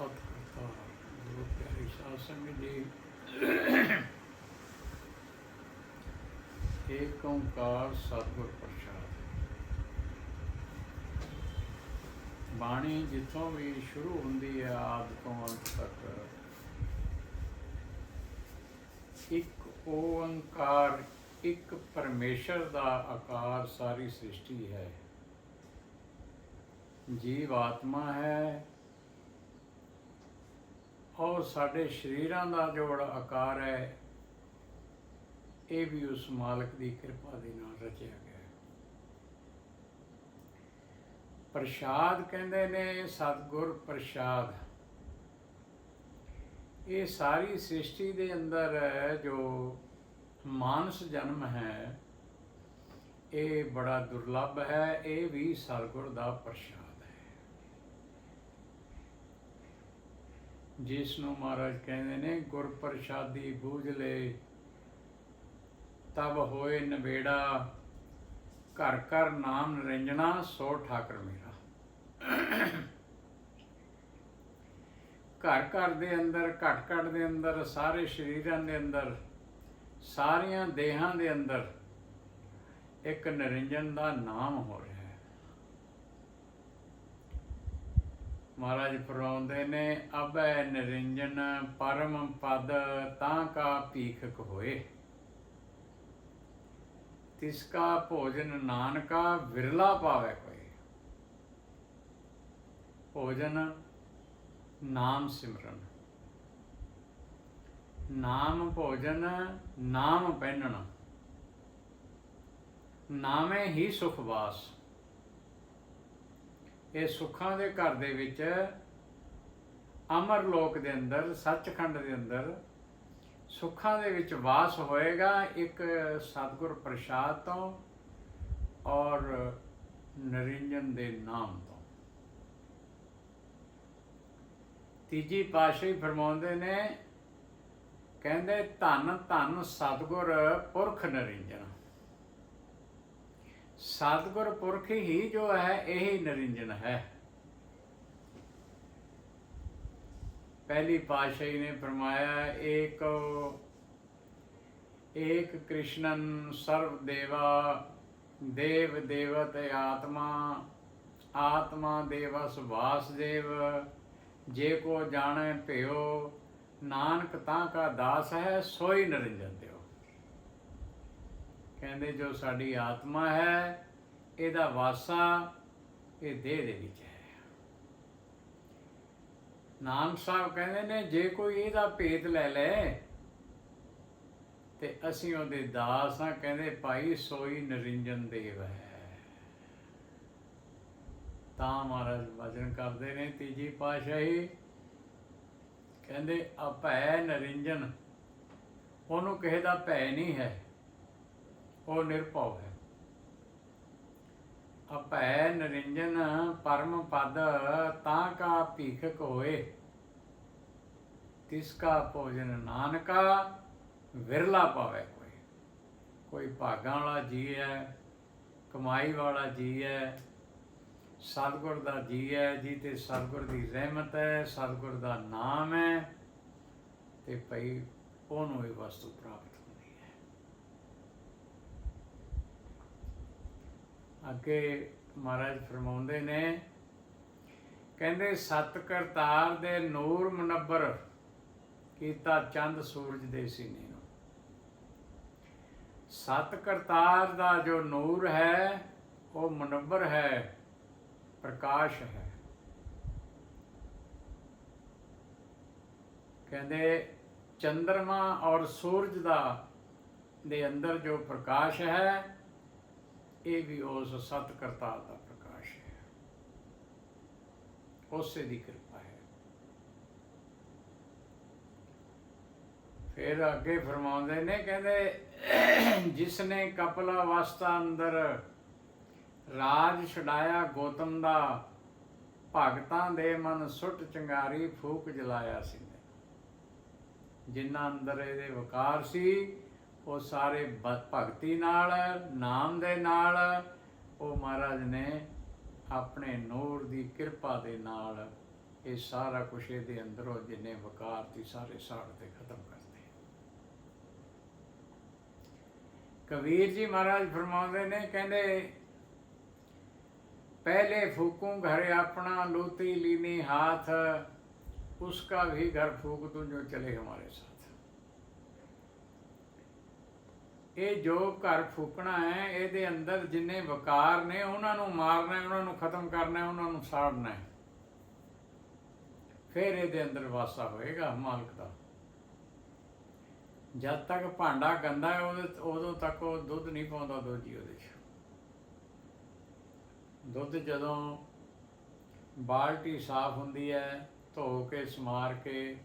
ਸਤਿ ਗੁਰੂ ਪਿਆਰੀ ਸਾਧ ਸੰਗਤ ਜੀ ਏਕ ਓੰਕਾਰ ਸਤਿਗੁਰ ਪ੍ਰਸਾਦ ਬਾਣੀ ਜਿੱਥੋਂ ਵੀ ਸ਼ੁਰੂ ਹੁੰਦੀ ਹੈ ਆਦ ਤੋਂ ਅੰਤ ਤੱਕ ਇੱਕ ਓੰਕਾਰ ਇੱਕ ਪਰਮੇਸ਼ਰ ਦਾ ਆਕਾਰ ਸਾਰੀ ਸ੍ਰਿਸ਼ਟੀ ਹੈ ਜੀਵ ਆਤਮਾ ਹੈ ਔਰ ਸਾਡੇ ਸ਼ਰੀਰਾਂ ਦਾ ਜੋ ਆਕਾਰ ਹੈ, ਇਹ ਵੀ ਉਸ ਮਾਲਕ ਦੀ ਕਿਰਪਾ ਦੇ ਨਾਲ ਰਚਿਆ ਗਿਆ ਪ੍ਰਸ਼ਾਦ ਕਹਿੰਦੇ ਨੇ, ਸਤਿਗੁਰ ਪ੍ਰਸ਼ਾਦ। ਇਹ ਸਾਰੀ ਸ੍ਰਿਸ਼ਟੀ ਦੇ ਅੰਦਰ ਜੋ ਮਾਨਸ ਜਨਮ ਹੈ, ਇਹ ਬੜਾ ਦੁਰਲੱਭ ਹੈ, ਇਹ ਵੀ ਸਤਿਗੁਰ ਦਾ ਪ੍ਰਸ਼ਾਦ ਹੈ ਜਿਸ ਨੂੰ ਮਹਾਰਾਜ ਕਹਿੰਦੇ ਨੇ, ਗੁਰ ਪ੍ਰਸ਼ਾਦੀ ਬੂਝ ਲੈ, ਤਬ ਹੋਏ ਨਵੇੜਾ ਘਰ ਘਰ ਨਾਮ ਨਿਰੰਜਨਾ ਸੋ ਠਾਕਰ ਮੇਰਾ। ਘਰ ਘਰ ਦੇ ਅੰਦਰ, ਘਟ ਘਟ ਦੇ ਅੰਦਰ, ਸਾਰੇ ਸ਼ਰੀਰਾਂ ਦੇ ਅੰਦਰ, ਸਾਰੀਆਂ ਦੇਹਾਂ ਦੇ ਅੰਦਰ, ਇੱਕ ਨਿਰੰਜਨ ਦਾ ਨਾਮ ਹੋ ਰਿਹਾ ਹੈ ਮਹਾਰਾਜ ਫਰਮਾਉਂਦੇ ਨੇ, ਅਬੈ ਨਿਰੰਜਨ ਪਰਮ ਪਦ ਤਾਂ ਕਾ ਭੀਖਕ ਹੋਏ। ਤਿਸ ਕਾ ਭੋਜਨ ਨਾਨਕਾ ਵਿਰਲਾ ਪਾਵੇ ਕੋਈ ਭੋਜਨ ਨਾਮ ਸਿਮਰਨ। ਨਾਮ ਭੋਜਨ ਨਾਮ ਪਹਿਨਣਾ। ਨਾਮੇ ਹੀ ਸੁਖ ਵਾਸ। ਇਹ ਸੁੱਖਾਂ ਦੇ ਘਰ ਦੇ ਵਿੱਚ ਅਮਰ ਲੋਕ ਦੇ ਅੰਦਰ, ਸੱਚਖੰਡ ਦੇ ਅੰਦਰ ਸੁੱਖਾਂ ਦੇ ਵਿੱਚ ਵਾਸ ਹੋਏਗਾ ਇੱਕ ਸਤਿਗੁਰ ਪ੍ਰਸਾਦ ਤੋਂ ਔਰ ਨਰਿੰਜਨ ਦੇ ਨਾਮ ਤੋਂ। ਤੀਜੀ ਪਾਸ਼ੀ ਫਰਮਾਉਂਦੇ ਨੇ, ਕਹਿੰਦੇ ਧੰਨ ਧੰਨ ਸਤਿਗੁਰ ਪੁਰਖ ਨਰਿੰਜਨ। ਸਤਿਗੁਰ ਪੁਰਖ ਹੀ ਜੋ ਹੈ, ਇਹ ਨਰਿੰਜਨ ਹੈ। ਪਹਿਲੀ ਪਾਤਸ਼ਾਹੀ ਨੇ ਫਰਮਾਇਆ, ਏਕ ਏਕ ਕ੍ਰਿਸ਼ਨਨ ਸਰਵ ਦੇਵਾ, ਦੇਵ ਦੇਵਤ ਆਤਮਾ ਆਤਮਾ ਦੇਵਾ ਸੁਭਾਸ ਦੇਵ ਜੇ ਕੋ ਜਾਣੈ ਭਿਓ ਨਾਨਕ ਤਾਂ ਕਾ ਦਾਸ ਹੈ, ਸੋਈ ਨਰਿੰਜਨ ਦਿਓ। ਕਹਿੰਦੇ ਜੋ ਸਾਡੀ ਆਤਮਾ ਹੈ, ਇਹਦਾ ਵਾਸਾ ਇਹ ਦੇਹ ਦੇ ਵਿੱਚ ਹੈ। ਨਾਨਕ ਸਾਹਿਬ ਕਹਿੰਦੇ ਨੇ, ਜੇ ਕੋਈ ਇਹਦਾ ਭੇਤ ਲੈ ਲੈ, ਤੇ ਅਸੀਂ ਉਹਦੇ ਦਾਸ ਹਾਂ। ਕਹਿੰਦੇ, ਭਾਈ ਸੋਈ ਨਰਿੰਜਨ ਦੇਵ ਹੈ। ਤਾਂ ਮਹਾਰਾਜ ਵਚਨ ਕਰਦੇ ਨੇ ਤੀਜੀ ਪਾਤਸ਼ਾਹੀ। ਕਹਿੰਦੇ, ਅਭੈ ਨਰਿੰਜਨ, ਉਹਨੂੰ ਕਿਸੇ ਦਾ ਭੈ ਨਹੀਂ ਹੈ। ਉਹ ਨਿਰਭਉ ਹੈ। ਅਪੈ ਨਰਿੰਜਨ ਪਰਮ ਪਦ, ਤਾਂ ਕਾ ਭੀਖਕ ਹੋਏ। ਤਿਸ ਕਾ ਭੋਜਨ ਨਾਨਕਾ, ਵਿਰਲਾ ਪਾਵੇ ਕੋਈ। ਕੋਈ ਭਾਗਾਂ ਵਾਲਾ ਜੀ ਹੈ, ਕਮਾਈ ਵਾਲਾ ਜੀ ਹੈ, ਸਤਿਗੁਰ ਦਾ ਜੀ ਹੈ ਜੀ ਤੇ ਸਤਿਗੁਰ ਦੀ ਰਹਿਮਤ ਹੈ, ਸਤਿਗੁਰ ਦਾ ਨਾਮ ਹੈ, ਤੇ ਭਈ ਉਹਨੂੰ ਇਹ ਵਸਤੂ ਪ੍ਰਾਪਤ ਹੁੰਦੀ ਹੈ ਅੱਗੇ ਮਹਾਰਾਜ ਫਰਮਾਉਂਦੇ ਨੇ, ਕਹਿੰਦੇ, ਸਤ ਕਰਤਾਰ ਦੇ ਨੂਰ ਮੁਨੱਬਰ ਕੀਤਾ ਚੰਦ ਸੂਰਜ ਦੇ ਸੀਨੇ ਨੂੰ। ਸਤ ਕਰਤਾਰ ਦਾ ਜੋ ਨੂਰ ਹੈ, ਉਹ ਮੁਨੱਬਰ ਹੈ, ਪ੍ਰਕਾਸ਼ ਹੈ। ਕਹਿੰਦੇ ਚੰ드ਰਮਾ ਔਰ ਸੂਰਜ ਦਾ ਦੇ ਅੰਦਰ ਜੋ ਪ੍ਰਕਾਸ਼ ਹੈ ਇਹ ਵੀ ਉਸ ਸਤ ਕਰਤਾ ਦਾ ਪ੍ਰਕਾਸ਼ ਹੈ। ਉਸੇ ਦੀ ਕਿਰਪਾ ਹੈ। ਫਿਰ ਅੱਗੇ ਫਰਮਾਉਂਦੇ ਨੇ, ਕਹਿੰਦੇ ਜਿਸ ਨੇ ਕਪਲਾ ਅਵਸਥਾ ਅੰਦਰ ਰਾਜ ਛਡਾਇਆ ਗੋਤਮ ਦਾ, ਭਗਤਾਂ ਦੇ ਮਨ ਸੁੱਟ ਚੰਗਾਰੀ ਫੂਕ ਜਲਾਇਆ ਸੀ। ਜਿਨ੍ਹਾਂ ਅੰਦਰ ਇਹਦੇ ਵਕਾਰ ਸੀ ਉਹ ਸਾਰੇ ਭਗਤੀ ਨਾਲ, ਨਾਮ ਦੇ ਨਾਲ, ਉਹ ਮਹਾਰਾਜ ਨੇ ਆਪਣੇ ਨੂਰ ਦੀ ਕਿਰਪਾ ਦੇ ਨਾਲ ਇਹ ਸਾਰਾ ਕੁਛ ਇਹਦੇ ਅੰਦਰੋਂ ਜਿੰਨੇ ਵਕਾਰ ਸੀ ਸਾਰੇ ਸਾੜ ਤੇ ਖਤਮ ਕਰ ਦਿੱਤੇ। ਕਬੀਰ ਜੀ ਮਹਾਰਾਜ ਫਰਮਾਉਂਦੇ ਨੇ, ਕਹਿੰਦੇ, ਪਹਿਲੇ ਫੂਕੂ ਘਰ ਆਪਣਾ, ਲੋਤੀ ਲੀਨੀ ਹਾਥ, ਉਸਕਾ ਵੀ ਘਰ ਫੂਕ ਤੂੰ ਜੋ ਚਲੇ ਹਮਾਰੇ ਸਾਥ। ਇਹ ਜੋ ਘਰ ਫੂਕਣਾ ਹੈ, ਇਹਦੇ ਅੰਦਰ ਜਿੰਨੇ ਵਕਾਰ ਨੇ, ਉਹਨਾਂ ਨੂੰ ਮਾਰਨਾ ਹੈ, ਉਹਨਾਂ ਨੂੰ ਖਤਮ ਕਰਨਾ ਹੈ, ਉਹਨਾਂ ਨੂੰ ਸਾੜਨਾ ਹੈ। ਫਿਰ ਇਹਦੇ ਅੰਦਰ ਵਾਸਾ ਹੋਏਗਾ ਮਾਲਕ ਦਾ। ਜਦ ਤੱਕ ਭਾਂਡਾ ਗੰਦਾ ਹੈ, ਉਹਦੇ ਉਦੋਂ ਤੱਕ ਉਹ ਦੁੱਧ ਨਹੀਂ ਪਾਉਂਦਾ ਦੋਜੀ ਉਹਦੇ 'ਚ। ਦੁੱਧ ਜਦੋਂ ਬਾਲਟੀ ਸਾਫ਼ ਹੁੰਦੀ ਹੈ, ਧੋ ਕੇ, ਸਮਾਰ ਕੇ,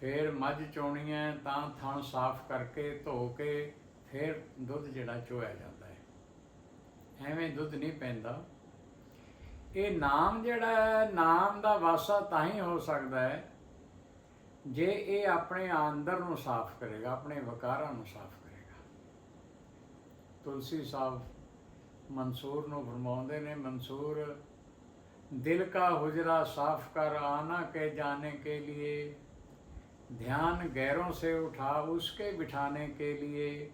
ਫਿਰ ਮੱਝ ਚੋਣੀ ਹੈ, ਤਾਂ ਥਣ ਸਾਫ਼ ਕਰਕੇ, ਧੋ ਕੇ ਫਿਰ ਦੁੱਧ ਜਿਹੜਾ ਚੋਇਆ ਜਾਂਦਾ ਹੈ। ਐਵੇਂ ਦੁੱਧ ਨਹੀਂ ਪੈਂਦਾ। ਇਹ ਨਾਮ ਜਿਹੜਾ ਨਾਮ ਦਾ ਵਾਸਾ ਤਾਂ ਹੀ ਹੋ ਸਕਦਾ ਹੈ, ਜੇ ਇਹ ਆਪਣੇ ਅੰਦਰ ਨੂੰ ਸਾਫ਼ ਕਰੇਗਾ, ਆਪਣੇ ਵਕਾਰਾਂ ਨੂੰ ਸਾਫ਼ ਕਰੇਗਾ। ਤੁਲਸੀ ਸਾਹਿਬ ਮਨਸੂਰ ਨੂੰ ਫਰਮਾਉਂਦੇ ਨੇ, ਮਨਸੂਰ, ਦਿਲ ਕਾ ਹੁਜਰਾ ਸਾਫ਼ ਕਰ, ਆਨਾ ਕੇ ਜਾਣੇ ਕੇ ਲਿਏ। ਧਿਆਨ गैरों से उठा उसके ਬਿਠਾਣੇ ਕੇ लिए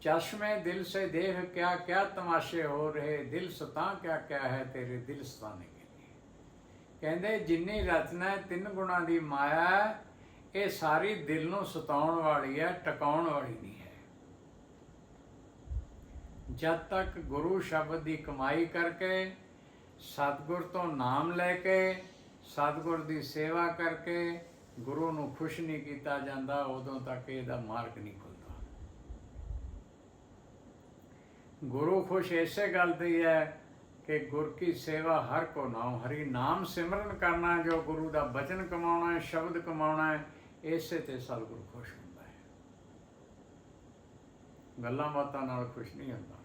ਚਸ਼ਮੇ ਦਿਲ ਸੇ ਦੇਖ ਕਿਆ ਕਿਆ ਤਮਾਸ਼ੇ ਹੋ ਰਹੇ, ਦਿਲ ਸਤਾ ਕਿਆ ਕਿਆ ਹੈ ਤੇਰੇ ਦਿਲ ਸਤਾਨੇ ਕਹਿੰਦੇ, ਜਿੰਨੀ ਰਚਨਾ ਤਿੰਨ ਗੁਣਾ ਦੀ ਮਾਇਆ ਇਹ ਸਾਰੀ ਦਿਲ ਨੂੰ ਸਤਾਉਣ ਵਾਲੀ ਹੈ, ਟਿਕਾਉਣ ਵਾਲੀ ਨਹੀਂ ਹੈ। ਜਦ ਤੱਕ ਗੁਰੂ ਸ਼ਬਦ ਦੀ ਕਮਾਈ ਕਰਕੇ, ਸਤਗੁਰ ਤੋਂ ਨਾਮ ਲੈ ਕੇ, ਸਤਗੁਰ ਦੀ ਸੇਵਾ ਕਰਕੇ ਗੁਰੂ ਨੂੰ ਖੁਸ਼ ਨਹੀਂ ਕੀਤਾ ਜਾਂਦਾ, ਉਦੋਂ ਤੱਕ ਇਹਦਾ ਮਾਰਗ ਨਹੀਂ ਗੁਰੂ ਖੁਸ਼ ਇਸੇ ਗੱਲ ਤੇ ਹੈ ਕਿ ਗੁਰ ਕੀ ਸੇਵਾ ਹਰ ਕੋ ਨਾਮ ਹਰੀ ਨਾਮ ਸਿਮਰਨ ਕਰਨਾ ਜੋ ਗੁਰੂ ਦਾ ਬਚਨ ਕਮਾਉਣਾ ਹੈ, ਸ਼ਬਦ ਕਮਾਉਣਾ ਹੈ, ਇਸੇ ਤੇ ਸਤਿਗੁਰੂ ਖੁਸ਼ ਹੁੰਦਾ ਹੈ। ਗੱਲਾਂ ਬਾਤਾਂ ਨਾਲ ਖੁਸ਼ ਨਹੀਂ ਹੁੰਦਾ।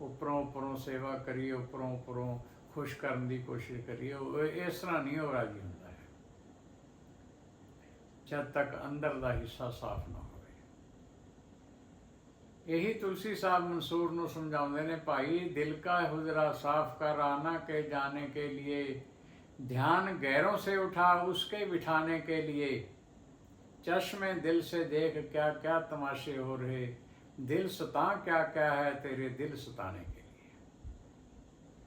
ਉੱਪਰੋਂ ਉੱਪਰੋਂ ਸੇਵਾ ਕਰੀਏ, ਉੱਪਰੋਂ ਉੱਪਰੋਂ ਖੁਸ਼ ਕਰਨ ਦੀ ਕੋਸ਼ਿਸ਼ ਕਰੀਏ ਇਸ ਤਰ੍ਹਾਂ ਨਹੀਂ ਹੋ ਰਾਜੀ ਹੁੰਦਾ ਹੈ। ਜਦ ਤੱਕ ਅੰਦਰ ਦਾ ਹਿੱਸਾ ਸਾਫ਼ ਨਾ ਹੋਵੇ ਇਹੀ ਤੁਲਸੀ ਸਾਹਿਬ ਮਨਸੂਰ ਨੂੰ ਸਮਝਾਉਂਦੇ ਨੇ ਭਾਈ ਦਿਲ ਕਾ ਹੁਜਰਾ ਸਾਫ਼ ਕਰ ਆਨਾ ਕੇ ਜਾਣੇ ਕੇ लिए ध्यान गैरों से उठा उसके बिठाने के लिए चश्मे दिल से देख क्या क्या तमाशे हो रहे दिल सता क्या क्या है तेरे दिल सताने के लिए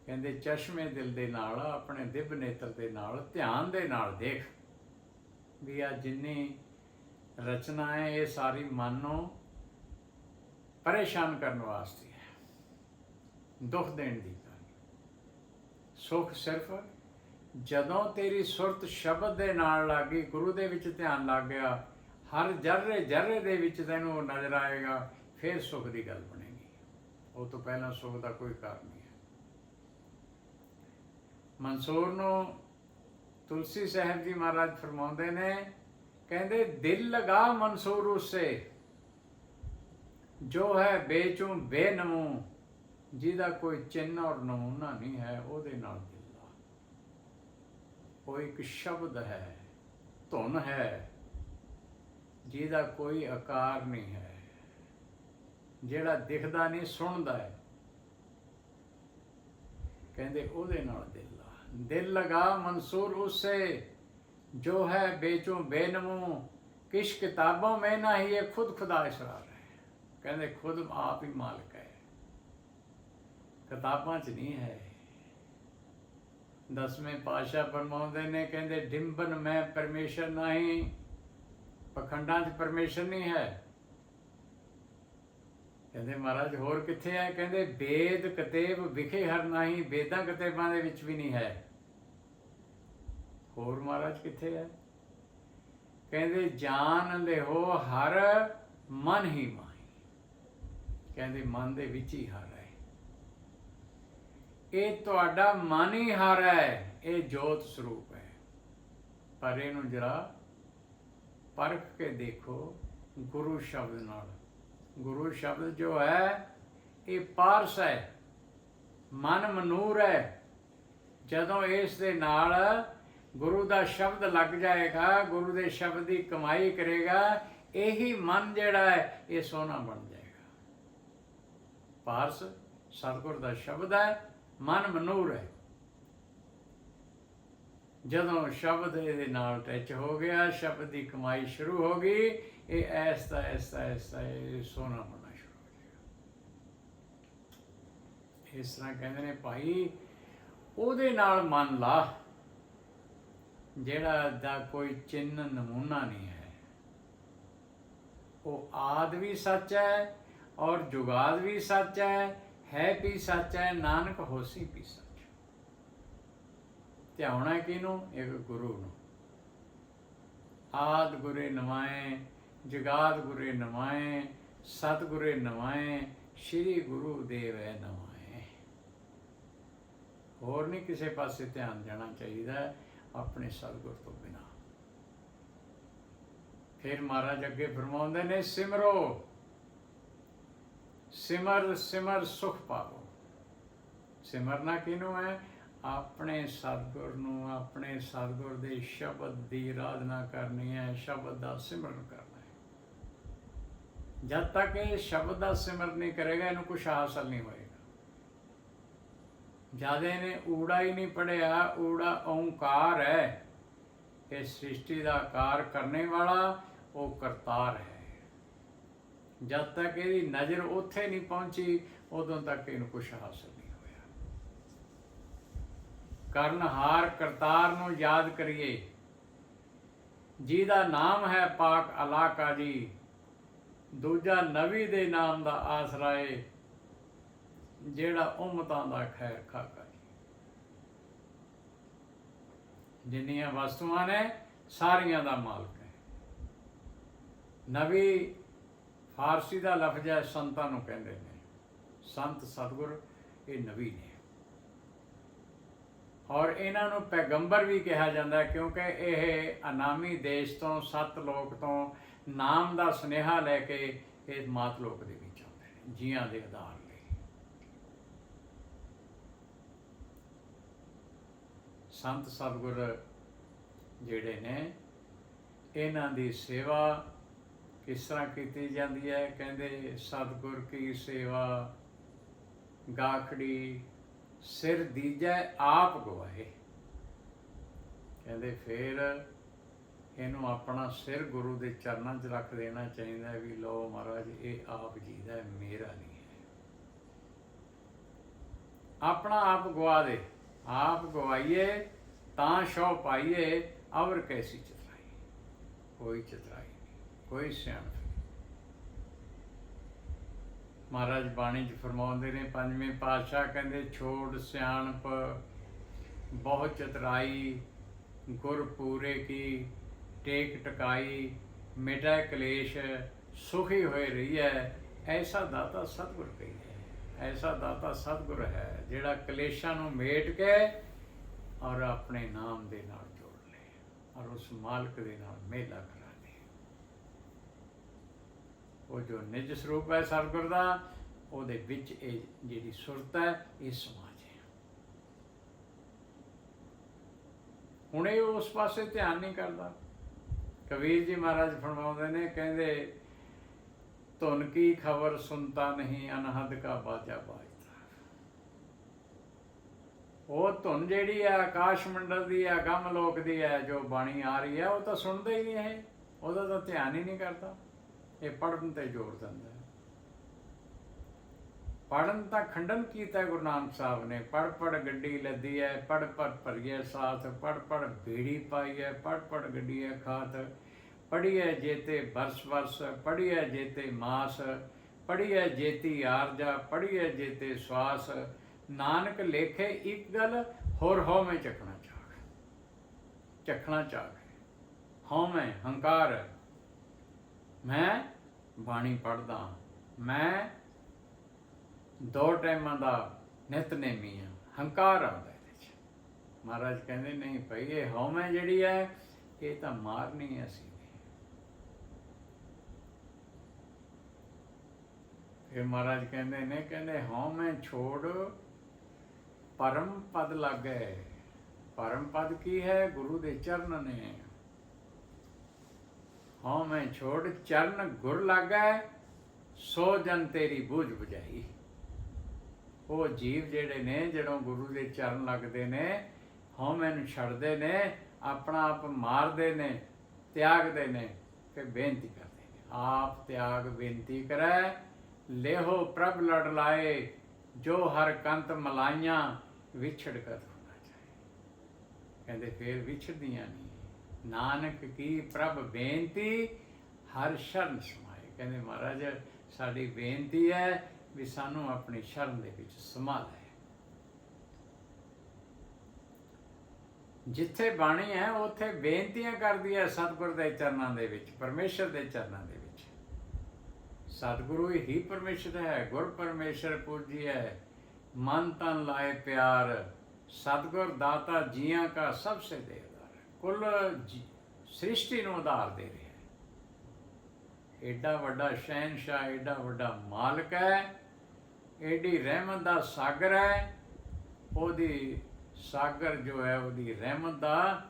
ਕਹਿੰਦੇ ਚਸ਼ਮੇ ਦਿਲ ਦੇ ਨਾਲ ਆਪਣੇ ਦਿਵ ਨੇਤਰ ਦੇ ਨਾਲ ਧਿਆਨ ਦੇ ਨਾਲ ਦੇਖ ਵੀ ਆ ਜਿੰਨੀ ਰਚਨਾ ਹੈ ਇਹ ਸਾਰੀ ਮਨ ਨੂੰ ਪਰੇਸ਼ਾਨ ਕਰਨ ਵਾਸਤੇ ਹੈ। ਦੁੱਖ ਦੇਣ ਦੀ ਗੱਲ ਸੁਖ ਸਿਰਫ ਜਦੋਂ ਤੇਰੀ ਸੁਰਤ ਸ਼ਬਦ ਦੇ ਨਾਲ ਲੱਗੀ ਗੁਰੂ ਦੇ ਵਿੱਚ ਧਿਆਨ ਲੱਗ ਗਿਆ, ਹਰ ਜਰਰੇ ਜਰਰੇ ਦੇ ਵਿੱਚ ਤੈਨੂੰ ਉਹ ਨਜ਼ਰ ਆਏਗਾ, ਫਿਰ ਸੁਖ ਦੀ ਗੱਲ ਬਣੇਗੀ। ਉਹ ਤੋਂ ਪਹਿਲਾਂ ਸੁਖ ਦਾ ਕੋਈ ਕਾਰਨ ਨਹੀਂ ਹੈ। ਮਨਸੂਰ ਨੂੰ ਤੁਲਸੀ ਸਾਹਿਬ ਜੀ ਮਹਾਰਾਜ ਫਰਮਾਉਂਦੇ ਨੇ, ਕਹਿੰਦੇ, ਦਿਲ ਲਗਾ ਮਨਸੂਰ ਉਸੇ। ਜੋ ਹੈ ਬੇਚੋਂ ਬੇਨਮੂ ਜਿਹਦਾ ਕੋਈ ਚਿੰਨ ਔਰ ਨਮੂਨਾ ਨਹੀਂ ਹੈ, ਉਹਦੇ ਨਾਲ ਦਿੱਲਾ ਉਹ ਇੱਕ ਸ਼ਬਦ ਹੈ, ਧੁਨ ਹੈ, ਜਿਹਦਾ ਕੋਈ ਆਕਾਰ ਨਹੀਂ ਹੈ। ਜਿਹੜਾ ਦਿਖਦਾ ਨਹੀਂ, ਸੁਣਦਾ ਹੈ। ਕਹਿੰਦੇ ਉਹਦੇ ਨਾਲ ਦਿਲ ਦਿਲ ਲਗਾ ਮਨਸੂਰ ਉਸੇ, ਜੋ ਹੈ ਬੇਚੋਂ ਬੇਨਮੂ ਕਿਸ ਕਿਤਾਬੋਂ ਮੈਂ ਨਾ ਹੀ ਇਹ ਖੁਦ ਖੁਦਾ ਇਸ਼ਾਰਾ ਕਹਿੰਦੇ, ਖੁਦ ਆਪ ਹੀ ਮਾਲਕ ਹੈ। ਕਿਤਾਬਾਂ 'ਚ ਨਹੀਂ ਹੈ। ਦਸਵੇਂ ਪਾਸ਼ਾ ਫਰਮਾਉਂਦੇ ਨੇ, ਕਹਿੰਦੇ, ਡਿੰਬਨ ਮੈਂ ਪਰਮੇਸ਼ਰ ਨਹੀਂ, ਪਖੰਡਾਂ 'ਚ ਪਰਮੇਸ਼ਰ ਨਹੀਂ ਹੈ। ਕਹਿੰਦੇ, ਮਹਾਰਾਜ, ਹੋਰ ਕਿੱਥੇ ਹੈ? ਕਹਿੰਦੇ, ਵੇਦ ਕਿਤੇਬ ਵਿਖੇ ਹਰ ਨਹੀਂ, ਵੇਦਾਂ ਕਿਤੇਬਾਂ ਦੇ ਵਿੱਚ ਵੀ ਨਹੀਂ ਹੈ। ਹੋਰ ਮਹਾਰਾਜ ਕਿੱਥੇ ਹੈ? ਕਹਿੰਦੇ ਜਾਣ ਲਿਓ ਹਰ ਮਨ ਹੀ ਮਨ। ਕਹਿੰਦੇ, ਮਨ ਦੇ ਵਿੱਚ ਹੀ ਹਾਰ ਹੈ ਇਹ ਤੁਹਾਡਾ ਮਨ ਹੀ ਹਾਰ ਹੈ ਇਹ ਜੋਤ ਸਰੂਪ ਹੈ। ਪਰ ਇਹਨੂੰ ਜਰਾ ਪਰਖ ਕੇ ਦੇਖੋ, ਗੁਰੂ ਸ਼ਬਦ ਨਾਲ। ਗੁਰੂ ਸ਼ਬਦ ਜੋ ਹੈ, ਇਹ ਪਾਰਸ ਹੈ। ਮਨ ਮਨੂਰ ਹੈ। ਜਦੋਂ ਇਸ ਦੇ ਨਾਲ ਗੁਰੂ ਦਾ ਸ਼ਬਦ ਲੱਗ ਜਾਏਗਾ, ਗੁਰੂ ਦੇ ਸ਼ਬਦ ਦੀ ਕਮਾਈ ਕਰੇਗਾ, ਇਹੀ ਮਨ ਜਿਹੜਾ ਹੈ, ਇਹ ਸੋਨਾ ਬਣ ਜਾਏਗਾ। ਪਾਰਸ ਸਤਿਗੁਰ ਦਾ ਸ਼ਬਦ ਹੈ, ਮਨ ਮਨੂਰ ਹੈ। ਜਦੋਂ ਸ਼ਬਦ ਇਹਦੇ ਨਾਲ ਟੱਚ ਹੋ ਗਿਆ, ਸ਼ਬਦ ਦੀ ਕਮਾਈ ਸ਼ੁਰੂ ਹੋ ਗਈ, ਇਹ ਐਸਤਾ ਐਸਤਾ ਐਸਤਾ, ਇਹ ਸੋਨਾ ਹੋਣਾ ਸ਼ੁਰੂ ਹੋ ਗਿਆ। ਇਸ ਤਰ੍ਹਾਂ ਕਹਿੰਦੇ ਨੇ ਭਾਈ, ਉਹਦੇ ਨਾਲ ਮਨ ਲਾ, ਜਿਹੜਾ ਦਾ ਕੋਈ ਚਿੰਨ ਨਮੂਨਾ ਨਹੀਂ ਹੈ। ਉਹ ਆਦ ਵੀ ਸੱਚ ਹੈ ਔਰ ਜੁਗਾਦ ਵੀ ਸੱਚ ਹੈ ਹੈ ਵੀ ਸੱਚ ਹੈ, ਨਾਨਕ ਹੋਸੀ ਵੀ ਸੱਚ। ਧਿਆਉਣਾ ਕਿਨੂੰ ਇੱਕ ਗੁਰੂ ਨੂੰ। ਆਦ ਗੁਰੇ ਨਵਾਏ ਜਗਾਦ ਗੁਰੇ ਨਵਾਏ ਸਤ ਗੁਰੇ ਨਵਾਏ ਸ੍ਰੀ ਗੁਰੂ ਦੇਵ ਹੈ ਨਵਾਏ ਹੋਰ ਨਹੀਂ ਕਿਸੇ ਪਾਸੇ ਧਿਆਨ ਦੇਣਾ ਚਾਹੀਦਾ ਆਪਣੇ ਸਤਿਗੁਰ ਤੋਂ ਬਿਨਾ। ਫਿਰ ਮਹਾਰਾਜ ਅੱਗੇ ਫਰਮਾਉਂਦੇ ਨੇ, ਸਿਮਰੋ। ਸਿਮਰ ਸਿਮਰ ਸੁਖ ਪਾਓ ਸਿਮਰਨਾ ਕਿਨੂੰ ਹੈ? ਆਪਣੇ ਸਤਿਗੁਰ ਨੂੰ, ਆਪਣੇ ਸਤਿਗੁਰ ਦੇ ਸ਼ਬਦ ਦੀ ਆਰਾਧਨਾ ਕਰਨੀ ਹੈ, ਸ਼ਬਦ ਦਾ ਸਿਮਰਨ ਕਰਨਾ ਹੈ। ਜਦ ਤੱਕ ਇਹ ਸ਼ਬਦ ਦਾ ਸਿਮਰਨ ਨਹੀਂ ਕਰੇਗਾ, ਇਹਨੂੰ ਕੁਝ ਹਾਸਲ ਨਹੀਂ ਹੋਏਗਾ। ਜਿਆਦੇ ਨੇ ਊੜਾ ਹੀ ਨਹੀਂ ਪੜਿਆ ਊੜਾ ਓੰਕਾਰ ਹੈ। ਇਹ ਸ੍ਰਿਸ਼ਟੀ ਦਾ ਆਕਾਰ ਕਰਨੇ ਵਾਲਾ, ਉਹ ਕਰਤਾਰ ਹੈ। ਜਦ ਤੱਕ ਇਹਦੀ ਨਜ਼ਰ ਉੱਥੇ ਨਹੀਂ ਪਹੁੰਚੀ, ਉਦੋਂ ਤੱਕ ਇਹਨੂੰ ਕੁਝ ਹਾਸਲ ਨਹੀਂ ਹੋਇਆ। ਕਰਨਹਾਰ ਕਰਤਾਰ ਨੂੰ ਯਾਦ ਕਰੀਏ। ਜਿਹਦਾ ਨਾਮ ਹੈ ਪਾਕ ਅਲਾਕਾ ਜੀ, ਦੂਜਾ ਨਵੀ ਦੇ ਨਾਮ ਦਾ ਆਸਰਾ ਏ, ਜਿਹੜਾ ਉਮਤਾਂ ਦਾ ਖੈਰ ਖਾਕਾ ਜਿੰਨੀਆਂ ਵਸਤੂਆਂ ਨੇ, ਸਾਰੀਆਂ ਦਾ ਮਾਲਕ ਹੈ। ਨਵੀ ਫਾਰਸੀ ਦਾ ਲਫ਼ਜ਼ ਹੈ, ਸੰਤਾਂ ਨੂੰ ਕਹਿੰਦੇ ਨੇ। ਸੰਤ ਸਤਗੁਰ, ਇਹ ਨਵੀ ਨੇ। ਔਰ ਇਹਨਾਂ ਨੂੰ ਪੈਗੰਬਰ ਵੀ ਕਿਹਾ ਜਾਂਦਾ ਕਿਉਂਕਿ ਇਹ ਅਨਾਮੀ ਦੇਸ਼ ਤੋਂ, ਸੱਤ ਲੋਕ ਤੋਂ ਨਾਮ ਦਾ ਸੁਨੇਹਾ ਲੈ ਕੇ ਇਹ ਮਾਤ ਲੋਕ ਦੇ ਵਿੱਚ ਆਉਂਦੇ ਨੇ, ਜੀਆਂ ਦੇ ਆਧਾਰ ਲਈ ਸੰਤ ਸਤਗੁਰ ਜਿਹੜੇ ਨੇ, ਇਹਨਾਂ ਦੀ ਸੇਵਾ ਕਿਸ ਤਰ੍ਹਾਂ ਕੀਤੀ ਜਾਂਦੀ ਹੈ? ਕਹਿੰਦੇ, ਸਤਗੁਰ ਕੀ ਸੇਵਾ, ਗਾਖੜੀ, ਸਿਰ ਦੀਜੈ ਆਪ ਗਵਾਏ। ਕਹਿੰਦੇ, ਫਿਰ ਇਹਨੂੰ ਆਪਣਾ ਸਿਰ ਗੁਰੂ ਦੇ ਚਰਨਾਂ 'ਚ ਰੱਖ ਦੇਣਾ ਚਾਹੀਦਾ ਵੀ ਲੋ ਮਹਾਰਾਜ, ਇਹ ਆਪ ਜੀ ਦਾ ਮੇਰਾ ਨਹੀਂ ਹੈ। ਆਪਣਾ ਆਪ ਗਵਾ ਦੇ। ਆਪ ਗਵਾਈਏ, ਤਾਂ ਸ਼ੋ ਪਾਈਏ, ਅਵਰ ਕੈਸੀ ਚਤਰਾਈ? ਕੋਈ ਚਤਰਾਈ ਕੋਈ ਸਿਆਣਪ ਨਹੀਂ। ਮਹਾਰਾਜ ਬਾਣੀ 'ਚ ਫਰਮਾਉਂਦੇ ਨੇ, ਪੰਜਵੇਂ ਪਾਤਸ਼ਾਹ ਕਹਿੰਦੇ, ਛੋੜ ਸਿਆਣਪ ਬਹੁਤ ਚਤਰਾਈ, ਗੁਰ ਪੂਰੇ ਕੀ, ਟੇਕ ਟਕਾਈ, ਮਿਟੈ ਕਲੇਸ਼, ਸੁਖੀ ਹੋਏ ਰਹੀ ਹੈ ਐਸਾ ਦਾਤਾ ਸਤਿਗੁਰ ਕਹੀ ਹੈ, ਐਸਾ ਦਾਤਾ ਸਤਿਗੁਰ ਹੈ, ਜਿਹੜਾ ਕਲੇਸ਼ਾਂ ਨੂੰ ਮੇਟ ਕੇ ਔਰ ਆਪਣੇ ਨਾਮ ਦੇ ਨਾਲ ਜੋੜ ਲੇ ਔਰ ਉਸ ਮਾਲਕ ਦੇ ਨਾਲ ਮੇਲਾ ਕਰਾ ਦੇ ਉਹ ਜੋ ਨਿਜ ਸਰੂਪ ਹੈ ਸਤਿਗੁਰ ਦਾ, ਉਹਦੇ ਵਿੱਚ ਇਹ ਜਿਹੜੀ ਸੁਰਤ ਹੈ, ਇਹ ਸਮਾਜ ਹੈ। ਹੁਣ ਇਹ ਉਸ ਪਾਸੇ ਧਿਆਨ ਨਹੀਂ ਕਰਦਾ। ਕਬੀਰ ਜੀ ਮਹਾਰਾਜ ਫਰਮਾਉਂਦੇ ਨੇ, ਕਹਿੰਦੇ, ਧੁਨ ਕੀ ਖਬਰ ਸੁਣਤਾ ਨਹੀਂ, ਅਨਹਦ ਕਾ ਬਾਜਾ ਬਾਜਦਾ ਉਹ ਧੁਨ ਜਿਹੜੀ ਹੈ, ਆਕਾਸ਼ ਮੰਡਲ ਦੀ ਹੈ, ਗਮ ਲੋਕ ਦੀ ਹੈ, ਜੋ ਬਾਣੀ ਆ ਰਹੀ ਹੈ, ਉਹ ਤਾਂ ਸੁਣਦਾ ਹੀ ਨਹੀਂ ਹੈ ਉਹਦਾ ਤਾਂ ਧਿਆਨ ਹੀ ਨਹੀਂ ਕਰਦਾ। ਇਹ ਪੜਨ ਤੇ ਜ਼ੋਰ ਦਿੰਦਾ ਹੈ। ਪੜਨ ਤਾਂ ਖੰਡਨ ਕੀਤਾ ਗੁਰੂ ਨਾਨਕ ਸਾਹਿਬ ਨੇ। ਪੜ ਪੜ ਗੱਡੀ ਲੱਦੀ ਹੈ ਪੜ ਪੜ ਭਰੀਏ ਸਾਥ ਪੜ ਪੜ ਬੀੜੀ ਪਾਈ ਹੈ ਪੜ ਪੜ ਗੱਡੀ ਹੈ ਖਾਤ। ਪੜੀਏ ਜੇਤੇ ਬਰਸ ਬਰਸ ਪੜੀਏ ਜੇਤੇ ਮਾਸ ਪੜੀਏ ਜੇਤੀ ਆਰਜਾ ਪੜੀਏ ਜੇਤੇ ਸਵਾਸ। ਨਾਨਕ ਲੇਖੇ ਇੱਕ ਗੱਲ, ਹੋਰ ਹੋ ਮੈਂ ਚੱਕਣਾ ਚਾਹ ਚੱਕਣਾ ਚਾਹ ਹਉ ਮੈਂ ਹੰਕਾਰ ਮੈਂ ਬਾਣੀ ਪੜਦਾ ਮੈਂ ਦੋ ਟਾਈਮਾਂ ਦਾ ਨਿਤਨੇਮੀ ਆ ਹੰਕਾਰ ਆਉਂਦਾ ਇਹਦੇ ਚ। ਮਹਾਰਾਜ ਕਹਿੰਦੇ, ਨਹੀਂ ਭਈ, ਇਹ ਹਉਮੈ ਜਿਹੜੀ ਹੈ, ਇਹ ਤਾਂ ਮਾਰਨੀ ਹੈ ਅਸੀਂ ਨੇ। ਫਿਰ ਮਹਾਰਾਜ ਕਹਿੰਦੇ ਨੇ, ਕਹਿੰਦੇ, ਹਉਮੈ ਛੋੜ, ਪਰਮ ਪਦ ਲਾਗੇ। ਪਰਮ ਪਦ ਕੀ ਹੈ? ਗੁਰੂ ਦੇ ਚਰਨ ਨੇ ਹਉ ਮੈਂ ਛੋੜ, ਚਰਨ ਗੁਰ ਲਾਗੈ, ਸੋ ਜਨ ਤੇਰੀ ਬੂਝ ਬੁਝਾਈ। ਉਹ ਜੀਵ ਜਿਹੜੇ ਨੇ, ਜਦੋਂ ਗੁਰੂ ਦੇ ਚਰਨ ਲੱਗਦੇ ਨੇ, ਹਉਮੈ ਮੈਨੂੰ ਛੱਡਦੇ ਨੇ, ਆਪਣਾ ਆਪ ਮਾਰਦੇ ਨੇ, ਤਿਆਗਦੇ ਨੇ, ਫਿਰ ਬੇਨਤੀ ਕਰਦੇ ਨੇ। ਆਪ ਤਿਆਗ ਬੇਨਤੀ ਕਰੈ, ਲੇਹੋ ਪ੍ਰਭ ਲੜ ਲਾਏ, ਜੋ ਹਰ ਕੰਤ ਮਲਾਈਆਂ, ਵਿਛੜ ਕਰ ਹੋਣਾ ਚਾਹੇ। ਕਹਿੰਦੇ, ਫੇਰ ਵਿਛੜਦੀਆਂ ਨਹੀਂ। ਨਾਨਕ ਕੀ ਪ੍ਰਭ ਬੇਨਤੀ, ਹਰ ਸ਼ਰਨ ਸਮਾਏ। ਕਹਿੰਦੇ ਮਹਾਰਾਜ, ਸਾਡੀ ਬੇਨਤੀ ਹੈ ਵੀ ਸਾਨੂੰ ਆਪਣੀ ਸ਼ਰਨ ਦੇ ਵਿੱਚ ਸਮਾ ਲੈ। ਜਿੱਥੇ ਬਾਣੀ ਹੈ, ਉੱਥੇ ਬੇਨਤੀਆਂ ਕਰਦੀ ਹੈ ਸਤਿਗੁਰ ਦੇ ਚਰਨਾਂ ਦੇ ਵਿੱਚ, ਪਰਮੇਸ਼ਰ ਦੇ ਚਰਨਾਂ ਦੇ ਵਿੱਚ। ਸਤਿਗੁਰੂ ਹੀ ਪਰਮੇਸ਼ਰ ਹੈ, ਗੁਰ ਪਰਮੇਸ਼ਰ ਪੂਜੀ ਹੈ। ਮਨ ਤਨ ਲਾਏ ਪਿਆਰ, ਸਤਿਗੁਰ ਦਾਤਾ ਜੀਆਂ ਕਾ ਸਭ ਸੇ ਦੇਵਦਾਰ ਕੁੱਲ ਸ੍ਰਿਸ਼ਟੀ ਨੂੰ ਉਧਾਰ ਦੇ ਰਿਹਾ ਹੈ। ਐਡਾ ਵੱਡਾ ਸ਼ਹਿਨशाह ਏਡਾ ਵੱਡਾ ਮਾਲਕ ਹੈ, ਏਡੀ ਰਹਿਮਤ ਦਾ ਸਾਗਰ ਹੈ, ਉਹਦੀ ਸਾਗਰ ਜੋ ਹੈ, ਉਹਦੀ ਰਹਿਮਤ ਦਾ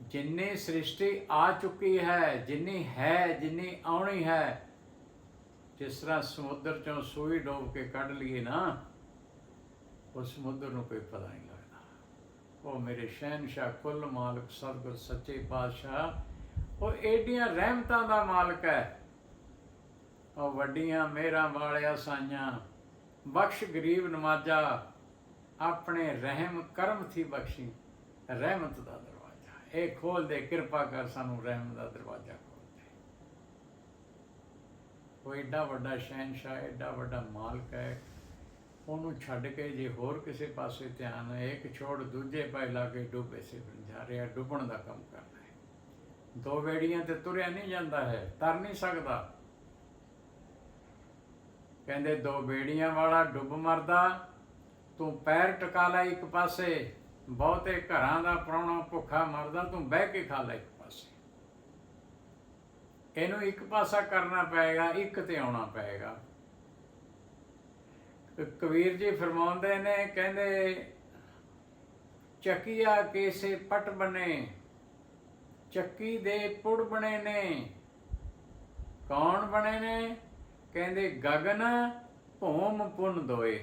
ਜਿੰਨੀ ਸ੍ਰਿਸ਼ਟੀ ਆ ਚੁੱਕੀ ਹੈ, ਜਿੰਨੀ ਹੈ, ਜਿੰਨੀ ਆਉਣੀ ਹੈ, ਜਿਸ ਤਰ੍ਹਾਂ ਸਮੁੰਦਰ ਚੋਂ ਸੂਈ ਡੋਬ ਕੇ ਕੱਢ ਲਈਏ ਨਾ ਉਸ ਸਮੁੰਦਰ ਨੂੰ ਕੋਈ ਪਤਾ ਨਹੀਂ ਉਹ ਮੇਰੇ ਸ਼ਹਿਨशाह ਕੁੱਲ ਮਾਲਕ ਸਤਿਗੁਰ ਸੱਚੇ ਪਾਤਸ਼ਾਹ, ਉਹ ਐਡੀਆਂ ਰਹਿਮਤਾਂ ਦਾ ਮਾਲਕ ਹੈ। ਉਹ ਵੱਡੀਆਂ ਮੇਰਾ ਵਾਲਿਆ ਸਾਈਆਂ, ਬਖਸ਼ ਗਰੀਬ ਨਮਾਜ਼ਾ, ਆਪਣੇ ਰਹਿਮ ਕਰਮ ਥੀ ਬਖਸ਼ੀ। ਰਹਿਮਤ ਦਾ ਦਰਵਾਜ਼ਾ, ਇਹ ਖੋਲ ਦੇ ਕਿਰਪਾ ਕਰ ਸਾਨੂੰ ਰਹਿਮ ਦਾ ਦਰਵਾਜ਼ਾ ਖੋਲ ਦੇ। ਕੋਈ ਏਡਾ ਵੱਡਾ ਸ਼ਹਿਨशाह ਏਡਾ ਵੱਡਾ ਮਾਲਕ ਹੈ। ਉਹਨੂੰ ਛੱਡ ਕੇ ਜੇ ਹੋਰ ਕਿਸੇ ਪਾਸੇ ਧਿਆਨ ਇੱਕ ਛੋੜ ਦੂਜੇ ਪਾਸੇ ਲਾ ਕੇ ਡੁੱਬੇ ਸੇ ਜਾ ਰਿਹਾ, ਡੁੱਬਣ ਦਾ ਕੰਮ ਕਰਦਾ ਹੈ। ਦੋ ਵੇੜੀਆਂ ਤੇ ਤੁਰਿਆ ਨਹੀਂ ਜਾਂਦਾ ਹੈ, ਤਰ ਨਹੀਂ ਸਕਦਾ। ਕਹਿੰਦੇ, ਦੋ ਬੇੜੀਆਂ ਵਾਲਾ ਡੁੱਬ ਮਰਦਾ, ਤੂੰ ਪੈਰ ਟਿਕਾ ਲੈ ਇੱਕ ਪਾਸੇ, ਬਹੁਤੇ ਘਰਾਂ ਦਾ ਪ੍ਰਾਹੁਣਾ ਭੁੱਖਾ ਮਰਦਾ, ਤੂੰ ਬਹਿ ਕੇ ਖਾ ਲੈ ਇੱਕ ਪਾਸੇ। ਇਹਨੂੰ ਇੱਕ ਪਾਸਾ ਕਰਨਾ ਪਏਗਾ, ਇੱਕ ਤੇ ਆਉਣਾ ਪਏਗਾ। ਕਬੀਰ ਜੀ ਫਰਮਾਉਂਦੇ ਨੇ, ਕਹਿੰਦੇ, ਚੱਕੀਆ ਕੇਸੇ ਪਟ ਬਣੇ, ਚੱਕੀ ਦੇ ਪੁੜ ਬਣੇ ਨੇ। ਕੌਣ ਬਣੇ ਨੇ? ਕਹਿੰਦੇ, ਗਗਨ ਭੂਮ ਪੁੰਨ ਦੋਏ।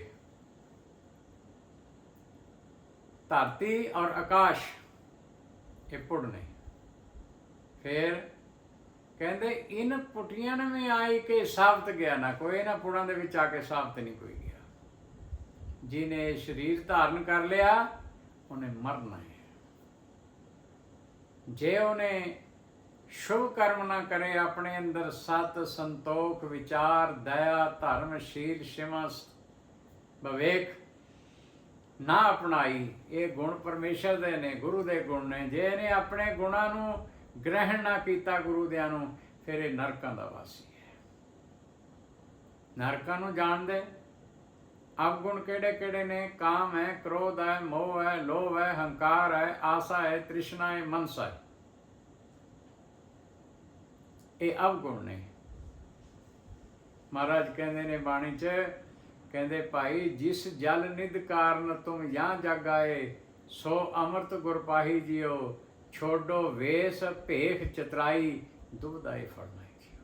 ਧਰਤੀ ਔਰ ਆਕਾਸ਼, ਇਹ ਪੁੜ ਨੇ। ਫਿਰ ਕਹਿੰਦੇ, ਇਨ ਪੁਟੀਆਂ ਨੇ ਆਈ ਕੇ ਸਾਬਤ ਗਿਆ ਨਾ, ਕੋਈ ਇਹਨਾਂ ਪੁੜਾਂ ਦੇ ਵਿੱਚ ਆ ਕੇ ਸਾਬਤ ਨਹੀਂ ਕੋਈ। ਜਿਨੇ ਸਰੀਰ ਧਾਰਨ ਕਰ ਲਿਆ, ਉਹਨੇ ਮਰਨਾ ਹੈ। ਜੇ ਉਹਨੇ ਸ਼ੁਭ ਕਰਮ ਨਾ ਕਰੇ, ਆਪਣੇ ਅੰਦਰ ਸਤ ਸੰਤੋਖ, ਵਿਚਾਰ, ਦਇਆ, ਧਰਮ, ਸ਼ੀਲ ਸ਼ਿਮਾ ਵਿਵੇਕ ਨਾ ਅਪਣਾਈ, ਇਹ ਗੁਣ ਪਰਮੇਸ਼ਰ ਦੇ ਨੇ, ਗੁਰੂ ਦੇ ਗੁਣ ਨੇ। ਜੇ ਇਹਨੇ ਆਪਣੇ ਗੁਣਾਂ ਨੂੰ ਗ੍ਰਹਿਣ ਨਾ ਕੀਤਾ ਗੁਰੂ ਦਿਆਂ ਨੂੰ, ਫਿਰ ਇਹ ਨਰਕਾਂ ਦਾ ਵਾਸੀ ਹੈ। ਨਰਕਾਂ ਨੂੰ ਜਾਣਦੇ ਅਵਗੁਣ ਕਿਹੜੇ ਕਿਹੜੇ ਨੇ? ਕਾਮ ਹੈ, ਕ੍ਰੋਧ ਹੈ, ਮੋਹ ਹੈ, ਲੋਭ ਹੈ, ਹੰਕਾਰ ਹੈ, ਆਸਾ ਹੈ, ਤ੍ਰਿਸ਼ਨਾ ਹੈ, ਮਨਸਾ ਹੈ। ਇਹ ਅਵਗੁਣ ਨੇ। ਮਹਾਰਾਜ ਕਹਿੰਦੇ ਨੇ ਬਾਣੀ 'ਚ, ਕਹਿੰਦੇ ਭਾਈ, ਜਿਸ ਜਲ ਨਿਧ ਕਾਰਨ ਤੁਮ ਜਾਂ ਜਗ ਆਏ, ਸੋ ਅੰਮ੍ਰਿਤ ਗੁਰ ਪਾਹੀ ਜਿਓ, ਛੋਡੋ ਵੇਸ ਭੇਖ ਚਤਰਾਈ ਦੁਬਦਾਈ ਫੜਨਾ ਜਿਓ।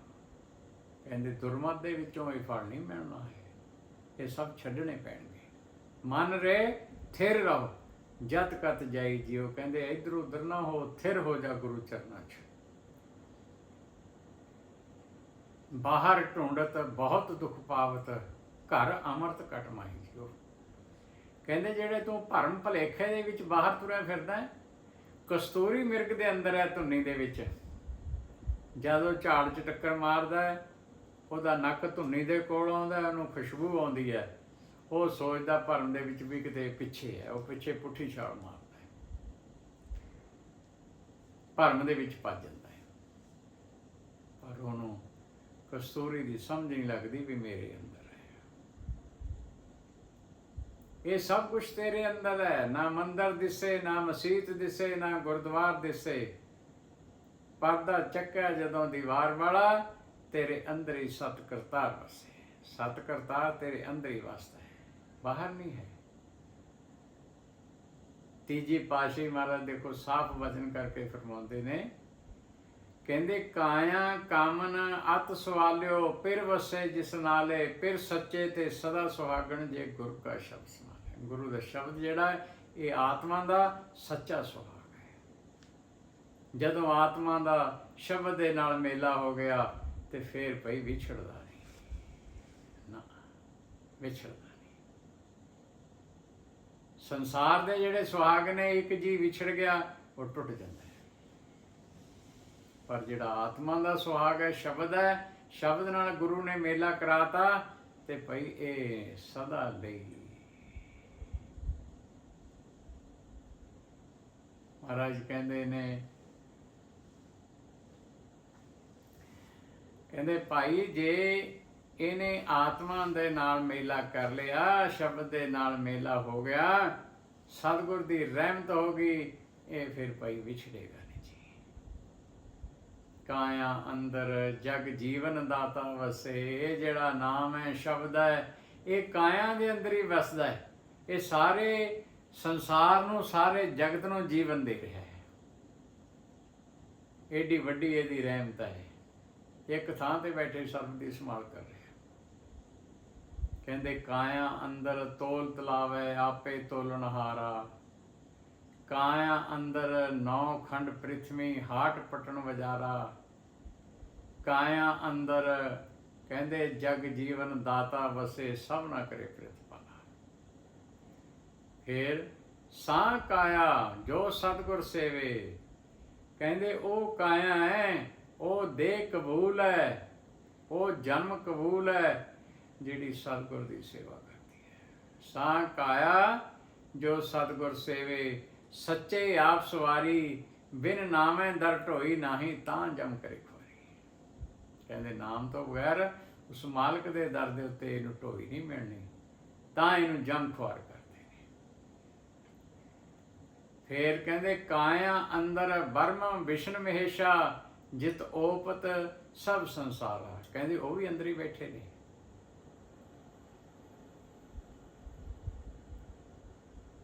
ਕਹਿੰਦੇ ਦੁਰਮਤ ਦੇ ਵਿੱਚੋਂ ਇਹ ਫੜ ਨਹੀਂ ਮਿਲਣਾ। ਹੈ ਇਹ ਸਭ ਛੱਡਣੇ ਪੈਣਗੇ। ਮਨ ਰੇ, ਥਿਰ ਰਹੋ। ਜਤ ਕਤ ਜਾਈ ਜਿਓ ਕਹਿੰਦੇ ਇਧਰ ਉਧਰ ਨਾ ਹੋ, ਥਿਰ ਹੋ ਜਾ ਗੁਰੂ ਚਰਨਾਂ 'ਚ। ਬਾਹਰ ਢੂੰਡਤ, ਬਹੁਤ ਦੁੱਖ ਪਾਵਤ, ਘਰ ਅਮਰਤ ਕਟ ਮਾਹੀ ਜਿਓ ਕਹਿੰਦੇ, ਜਿਹੜੇ ਤੂੰ ਭਰਮ ਭਲੇਖੇ ਦੇ ਵਿੱਚ ਬਾਹਰ ਤੁਰਿਆ ਫਿਰਦਾ ਕਸਤੂਰੀ ਮਿਰਗ ਦੇ ਅੰਦਰ ਹੈ ਧੁੰਨੀ ਦੇ ਵਿੱਚ। ਜਦੋਂ ਝਾੜ 'ਚ ਟੱਕਰ ਮਾਰਦਾ ਹੈ ਉਹਦਾ ਨੱਕ ਧੁੰਨੀ ਦੇ ਕੋਲ ਆਉਂਦਾ, ਉਹਨੂੰ ਖੁਸ਼ਬੂ ਆਉਂਦੀ ਹੈ। ਉਹ ਸੋਚਦਾ ਭਰਮ ਦੇ ਵਿੱਚ ਵੀ ਕਿਤੇ ਪਿੱਛੇ ਹੈ, ਉਹ ਪਿੱਛੇ ਪੁੱਠੀ ਛਾਲ ਮਾਰਦਾ ਹੈ। ਭਰਮ ਦੇ ਵਿੱਚ ਭੱਜ ਜਾਂਦਾ ਹੈ। ਪਰ ਉਹਨੂੰ ਕਸਤੂਰੀ ਦੀ ਸਮਝ ਨਹੀਂ ਲੱਗਦੀ ਵੀ ਮੇਰੇ ਅੰਦਰ ਹੈ। ਇਹ ਸਭ ਕੁਝ ਤੇਰੇ ਅੰਦਰ ਹੈ, ਨਾ ਮੰਦਰ ਦਿਸੇ, ਨਾ ਮਸਜਿਦ ਦਿਸੇ, ਨਾ ਗੁਰਦੁਆਰ ਦਿਸੇ। ਪਰਦਾ ਚੱਕਿਆ ਜਦੋਂ ਦੀਵਾਰ ਵਾਲਾ ਤੇਰੇ ਅੰਦਰ ਹੀ ਸਤ ਕਰਤਾਰ ਵਸੇ ਸਤ ਕਰਤਾਰ ਤੇਰੇ ਅੰਦਰ ਹੀ ਵਸਦਾ ਹੈ। ਬਾਹਰ ਨਹੀਂ ਹੈ। ਤੀਜੀ ਪਾਸ਼ੀ ਮਹਾਰਾਜ ਦੇਖੋ, ਸਾਫ਼ ਵਚਨ ਕਰਕੇ ਫਰਮਾਉਂਦੇ ਨੇ, ਕਹਿੰਦੇ, ਕਾਇਆ ਕਾਮਨ ਅਤ ਸਵਾਲਿਓ ਪਿਰ ਵਸੇ ਜਿਸ ਨਾਲੇ ਪਿਰ ਸੱਚੇ ਤੇ ਸਦਾ ਸੁਹਾਗਣ ਜੇ ਗੁਰ ਕਾ ਸ਼ਬਦ ਸੁਨਾਲੇ ਗੁਰੂ ਦਾ ਸ਼ਬਦ ਜਿਹੜਾ ਹੈ, ਇਹ ਆਤਮਾ ਦਾ ਸੱਚਾ ਸੁਹਾਗ ਹੈ। ਜਦੋਂ ਆਤਮਾ ਦਾ ਸ਼ਬਦ ਦੇ ਨਾਲ ਮੇਲਾ ਹੋ ਗਿਆ ਤੇ ਫੇਰ ਭਈ ਵਿਛੜਦਾ ਨਹੀਂ। ਨਾ, ਵਿਛੜਦਾ ਨਹੀਂ। ਸੰਸਾਰ ਦੇ ਜਿਹੜੇ ਸੁਹਾਗ ਨੇ, ਇੱਕ ਜੀ ਵਿਛੜ ਗਿਆ, ਉਹ ਟੁੱਟ ਜਾਂਦਾ ਹੈ। ਪਰ ਜਿਹੜਾ ਆਤਮਾ ਦਾ ਸੁਹਾਗ ਹੈ, ਸ਼ਬਦ ਹੈ, ਸ਼ਬਦ ਨਾਲ ਗੁਰੂ ਨੇ ਮੇਲਾ ਕਰਾਤਾ ਤੇ ਭਈ ਇਹ ਸਦਾ ਲਈ। ਮਹਾਰਾਜ ਕਹਿੰਦੇ ਨੇ ਕਹਿੰਦੇ, ਭਾਈ, ਜੇ ਇਹਨੇ ਆਤਮਾ ਦੇ ਨਾਲ ਮੇਲਾ ਕਰ ਲਿਆ, ਸ਼ਬਦ ਦੇ ਨਾਲ ਮੇਲਾ ਹੋ ਗਿਆ, ਸਤਿਗੁਰ ਦੀ ਰਹਿਮਤ ਹੋ ਗਈ, ਇਹ ਫਿਰ ਭਾਈ ਵਿਛੜੇਗਾ ਨਹੀਂ ਜੀ। ਕਾਇਆ ਅੰਦਰ ਜਗ ਜੀਵਨ ਦਾਤਾ ਵਸੇ, ਇਹ ਜਿਹੜਾ ਨਾਮ ਹੈ, ਸ਼ਬਦ ਹੈ, ਇਹ ਕਾਇਆ ਦੇ ਅੰਦਰ ਹੀ ਵਸਦਾ ਹੈ। ਇਹ ਸਾਰੇ ਸੰਸਾਰ ਨੂੰ, ਸਾਰੇ ਜਗਤ ਨੂੰ ਜੀਵਨ ਦੇ ਰਿਹਾ ਹੈ। ਏਡੀ ਵੱਡੀ ਇਹਦੀ ਰਹਿਮਤ ਹੈ। ਇੱਕ ਥਾਂ ਤੇ ਬੈਠੇ ਸਰਬ ਦੀ ਸੰਭਾਲ ਕਰ ਰਿਹਾ ਕਹਿੰਦੇ, ਕਾਇਆ ਅੰਦਰ ਤੋਲ ਤਲਾਵੇ, ਆਪੇ ਤੋਲਣ ਹਾਰਾ। ਕਾਇਆ ਅੰਦਰ ਨੌ ਖੰਡ ਪ੍ਰਿਥਵੀ, ਹਾਟ ਪਟਣ ਵਜਾਰਾ। ਕਾਇਆ ਅੰਦਰ, ਕਹਿੰਦੇ, ਜਗ ਜੀਵਨ ਦਾਤਾ ਵਸੇ, ਸਭ ਨਾ ਕਰੇ ਪ੍ਰਤਪਾਲਾ। ਫਿਰ, ਸਾ ਕਾਇਆ, ਜੋ ਸਤਗੁਰ ਸੇਵੇ। ਕਹਿੰਦੇ, ਉਹ ਕਾਇਆ ਹੈ ਉਹ ਦੇ ਕਬੂਲ ਹੈ, ਉਹ ਜਨਮ ਕਬੂਲ ਹੈ, ਜਿਹੜੀ ਸਤਗੁਰ ਦੀ ਸੇਵਾ ਕਰਦੀ ਹੈ। ਸਾ ਕਾਇਆ, ਜੋ ਸਤਗੁਰ ਸੇਵੇ, ਸੱਚੇ ਆਪ ਸਵਾਰੀ, ਬਿਨ ਨਾਮੇ ਦਰ ਢੋਈ ਨਹੀਂ, ਤਾਂ ਜਮ ਕਰੇ ਖਵਾਰੀ ਕਹਿੰਦੇ ਨਾਮ ਤੋਂ ਬਗੈਰ ਉਸ ਮਾਲਕ ਦੇ ਦਰ ਦੇ ਉੱਤੇ ਇਹਨੂੰ ਢੋਈ ਨਹੀਂ ਮਿਲਣੀ, ਤਾਂ ਇਹਨੂੰ ਜਮ ਖਵਾਰ ਕਰਦੇ ਨੇ ਫੇਰ ਕਹਿੰਦੇ ਕਾਇਆ ਅੰਦਰ ਬਰਮ ਵਿਸ਼ਨ ਮਹੇਸ਼ਾ ਜਿਤ ਓਪਤ ਸਭ ਸੰਸਾਰਾ ਕਹਿੰਦੇ ਉਹ ਵੀ ਅੰਦਰ ਹੀ ਬੈਠੇ ਨੇ।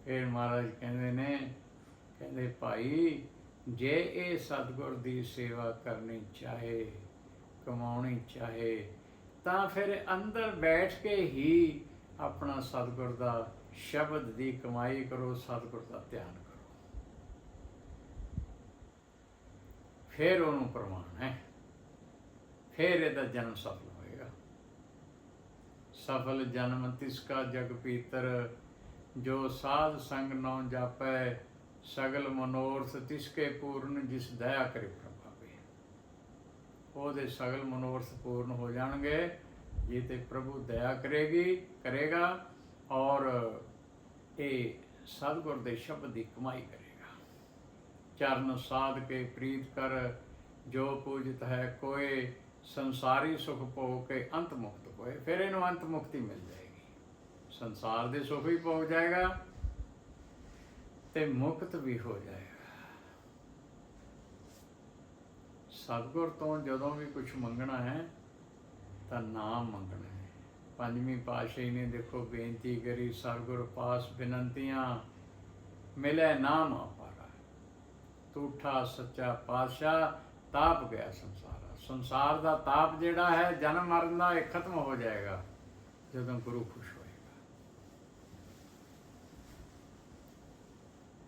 ਫਿਰ ਮਹਾਰਾਜ ਕਹਿੰਦੇ ਨੇ, ਕਹਿੰਦੇ ਭਾਈ, ਜੇ ਇਹ ਸਤਿਗੁਰ ਦੀ ਸੇਵਾ ਕਰਨੀ ਚਾਹੇ, ਕਮਾਉਣੀ ਚਾਹੇ, ਤਾਂ ਫਿਰ ਅੰਦਰ ਬੈਠ ਕੇ ਹੀ ਆਪਣਾ ਸਤਿਗੁਰ ਦਾ ਸ਼ਬਦ ਦੀ ਕਮਾਈ ਕਰੋ, ਸਤਿਗੁਰ ਦਾ ਧਿਆਨ ਫਿਰ ਉਹਨੂੰ ਪ੍ਰਮਾਣ ਹੈ। ਫਿਰ ਇਹਦਾ ਜਨਮ ਸਫਲ ਹੋਏਗਾ। ਸਫਲ ਜਨਮ ਤਿਸ ਕਾ ਜਗ ਪੀਤਰ, ਜੋ ਸਾਧ ਸੰਗ ਨਉ ਜਾਪੈ, ਸਗਲ ਮਨੋਰਥ ਤਿਸਕੇ ਪੂਰਨ, ਜਿਸ ਦਇਆ ਕਰੇ ਪ੍ਰਭਾਵੇ ਉਹਦੇ ਸਗਲ ਮਨੋਰਥ ਪੂਰਨ ਹੋ ਜਾਣਗੇ। ਜੇ ਤੇ ਪ੍ਰਭੂ ਦਇਆ ਕਰੇਗੀ, ਕਰੇਗਾ ਔਰ ਇਹ ਸਤਿਗੁਰ ਦੇ ਸ਼ਬਦ ਦੀ ਕਮਾਈ ਕਰੇ ਚਰਨ ਸਾਧ ਕੇ ਪ੍ਰੀਤ ਕਰ, ਜੋ ਪੂਜਿਤ ਹੈ ਕੋਏ, ਸੰਸਾਰੀ ਸੁਖ ਭੋਗ ਕੇ ਅੰਤ ਮੁਕਤ ਹੋਏ। ਫਿਰ ਇਹਨੂੰ ਅੰਤ ਮੁਕਤੀ ਮਿਲ ਜਾਏਗੀ। ਸੰਸਾਰ ਦੇ ਸੁਖ ਵੀ ਭੋਗ ਜਾਏਗਾ ਤੇ ਮੁਕਤ ਵੀ ਹੋ ਜਾਏਗਾ। ਸਤਿਗੁਰ ਤੋਂ ਜਦੋਂ ਵੀ ਕੁਝ ਮੰਗਣਾ ਹੈ, ਤਾਂ ਨਾਮ ਮੰਗਣਾ ਹੈ। ਪੰਜਵੀਂ ਪਾਤਸ਼ਾਹੀ ਨੇ ਦੇਖੋ ਬੇਨਤੀ ਕਰੀ, ਸਤਿਗੁਰ ਪਾਸ ਬਿਨੰਤੀਆਂ, ਮਿਲੇ ਨਾਮ ਆਪਾਰਾ ਤੂਠਾ ਸੱਚਾ ਪਾਤਸ਼ਾਹ ਤਾਪ ਗਿਆ ਸੰਸਾਰ। ਸੰਸਾਰ ਦਾ ਤਾਪ ਜਿਹੜਾ ਹੈ, ਜਨਮ ਮਰਨ ਦਾ ਇਹ ਖਤਮ ਹੋ ਜਾਏਗਾ, ਜਦੋਂ ਗੁਰੂ ਖੁਸ਼ ਹੋਏਗਾ।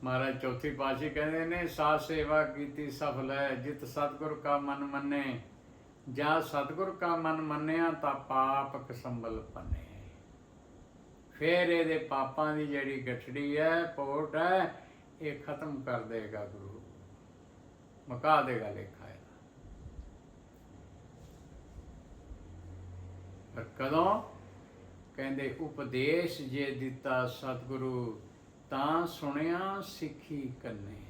ਮਹਾਰਾਜ ਚੌਥੀ ਪਾਸ਼ੀ ਕਹਿੰਦੇ ਨੇ, ਸਾਧ ਸੇਵਾ ਕੀਤੀ ਸਫਲ ਹੈ ਜਿਤ ਸਤਗੁਰ ਕਾ ਮਨ ਮੰਨੇ। ਜਾਂ ਸਤਗੁਰ ਕਾ ਮਨ ਮੰਨਿਆ ਤਾਂ ਪਾਪ ਕਸੰਬਲ ਪੰਨੇ। ਫੇਰ ਇਹਦੇ ਪਾਪਾਂ ਦੀ ਜਿਹੜੀ ਗਠੜੀ ਹੈ, ਪੋਟ ਹੈ, ਇਹ ਖਤਮ ਕਰ ਦੇਗਾ ਗੁਰੂ। ਮਕਾ ਦੇਗਾ ਲੇਖਾ ਇਹਦਾ ਪਰ ਕਦੋਂ? ਕਹਿੰਦੇ, ਉਪਦੇਸ਼ ਜੇ ਦਿੱਤਾ ਸਤਿਗੁਰੂ, ਤਾਂ ਸੁਣਿਆ ਸਿੱਖੀ ਕੰਨੇ।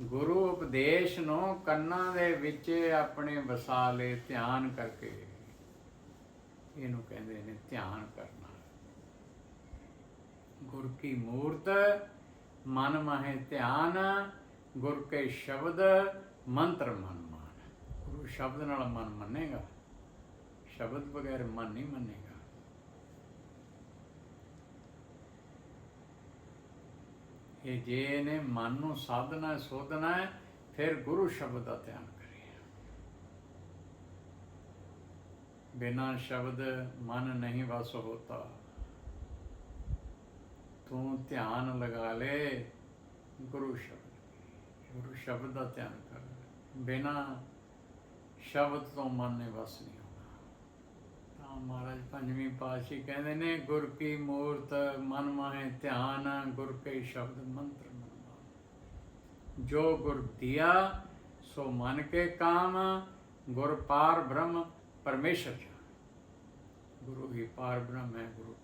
ਗੁਰੂ ਉਪਦੇਸ਼ ਨੂੰ ਕੰਨਾਂ ਦੇ ਵਿੱਚ ਆਪਣੇ ਵਸਾ ਲੈ ਧਿਆਨ ਕਰਕੇ ਇਹਨੂੰ ਕਹਿੰਦੇ ਨੇ ਧਿਆਨ ਕਰਨਾ। ਗੁਰ ਕੀ ਮੂਰਤ, ਮਨ ਮਾਹੇ ਧਿਆਨ ਗੁਰ ਕੇ ਸ਼ਬਦ ਮੰਤਰ ਮਨ ਮਾਨ। ਗੁਰੂ ਸ਼ਬਦ ਨਾਲ ਮਨ ਮੰਨੇਗਾ। ਸ਼ਬਦ ਬਗੈਰ ਮਨ ਨਹੀਂ ਮੰਨੇਗਾ। ਇਹ ਜੇ ਨੇ ਮਨ ਨੂੰ ਸਾਧਨਾ ਸੋਧਣਾ ਹੈ, ਫਿਰ ਗੁਰੂ ਸ਼ਬਦ ਦਾ ਧਿਆਨ ਕਰੀਏ ਬਿਨਾ ਸ਼ਬਦ ਮਨ ਨਹੀਂ ਵਸ ਹੋਤਾ। ਤੂੰ ਧਿਆਨ ਲਗਾ ਲੈ ਗੁਰੂ ਸ਼ਬਦ। ਗੁਰੂ ਸ਼ਬਦ ਦਾ ਧਿਆਨ ਕਰ ਬਿਨਾ ਸ਼ਬਦ ਤੋਂ ਮਨ ਨੇ ਵਸ ਨਹੀਂ ਹੋਣਾ ਤਾਂ ਮਹਾਰਾਜ ਪੰਜਵੀਂ ਪਾਤਸ਼ਾਹ ਕਹਿੰਦੇ ਨੇ, ਗੁਰ ਕੀ ਮੂਰਤ ਮਨ ਮਾਹੇ ਧਿਆਨ, ਗੁਰ ਕੇ ਸ਼ਬਦ ਮੰਤਰ ਮਨ ਜੋ ਗੁਰ ਦਿਆ ਸੋ ਮਨ ਕੇ ਕਾਮ, ਗੁਰ ਪਾਰ ਬ੍ਰਹਮ ਪਰਮੇਸ਼ਰ ਗੁਰੂ ਹੀ ਪਾਰ ਬ੍ਰਹਮ ਹੈ ਗੁਰੂ।